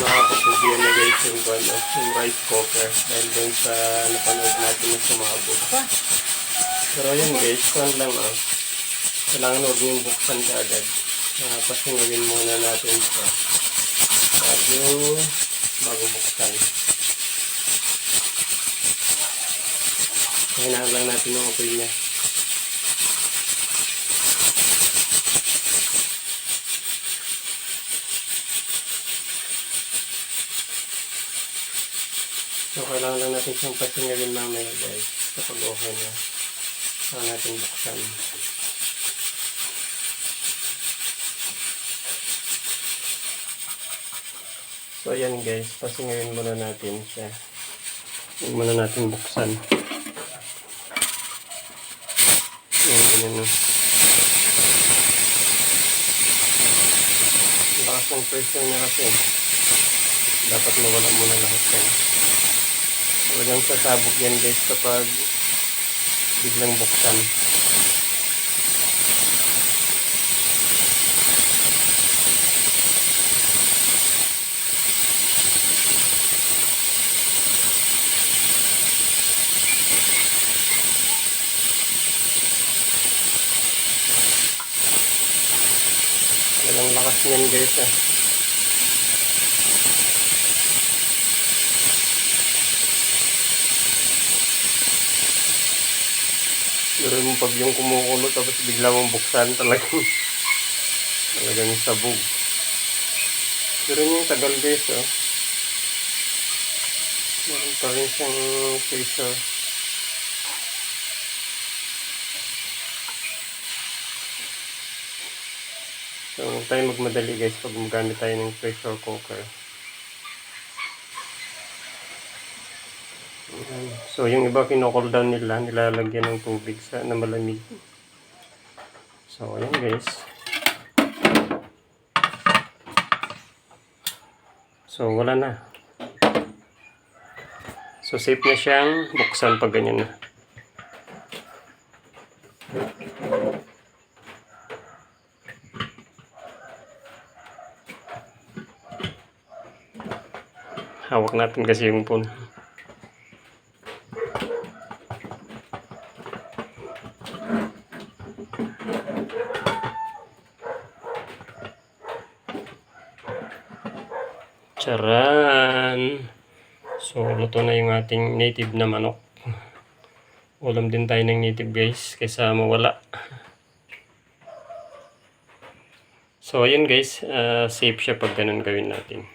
nakakapagyan na guys yung, ano, yung rice cooker dahil dun sa napanood natin na sumabog. Pero yun guys, kung lang ah. Kailangan huwag yung buksan ka agad. Uh, pasingawin muna natin siya. Bago, bago buksan. Kailangan lang natin yung apoy niya. So, kailangan lang natin siyang pasingawin mamaya guys. Kapag okay na. Saka natin buksan. So, ayan guys. Pasingawin muna natin siya. Hindi muna natin buksan. Ayan, ganyan na. Lakas ng pressure niya kasi. Dapat mawala muna lahat yan. Talagang sasabog yan guys kapag biglang buksan. Walang lakas niyan guys ah. Pero mo pag yung kumukulo tapos bigla mong buksan talagang talagang sabog. Pero yung tagal guys oh. Meron pa rin siyang pressure. So, huwag tayo magmadali guys pag magamit tayo ng pressure cooker. So, yung iba kinocool down nila, nilalagyan ng tubig sa na malamig. So, ayan guys. So, wala na. So, safe na siyang buksan pag ganyan na. Hawak natin kasi yung phone. Charan! So, luto na yung ating native na manok. Ulam din tayo ng native guys, kaysa mawala. So, ayun guys, ah, safe siya pag ganun gawin natin.